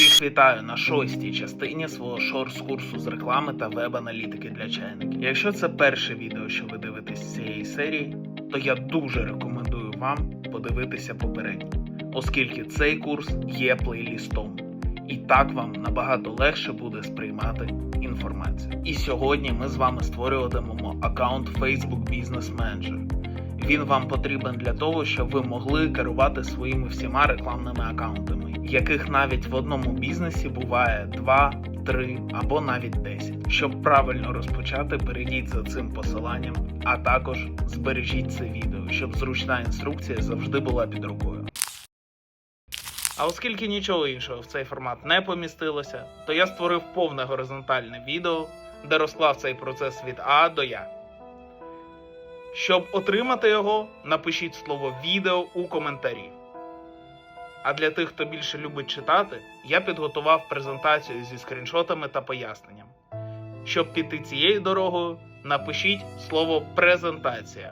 Всіх вітаю на шостій частині свого шорс-курсу з реклами та веб-аналітики для чайників. Якщо це перше відео, що ви дивитесь з цієї серії, то я дуже рекомендую вам подивитися попереднє, оскільки цей курс є плейлістом, і так вам набагато легше буде сприймати інформацію. І сьогодні ми з вами створюватимемо аккаунт Facebook Business Manager. Він вам потрібен для того, щоб ви могли керувати своїми всіма рекламними аккаунтами, яких навіть в одному бізнесі буває 2, 3 або навіть 10. Щоб правильно розпочати, перейдіть за цим посиланням, а також збережіть це відео, щоб зручна інструкція завжди була під рукою. А оскільки нічого іншого в цей формат не помістилося, то я створив повне горизонтальне відео, де розклав цей процес від А до Я. Щоб отримати його, напишіть слово відео у коментарі. А для тих, хто більше любить читати, я підготував презентацію зі скріншотами та поясненням. Щоб піти цією дорогою, напишіть слово презентація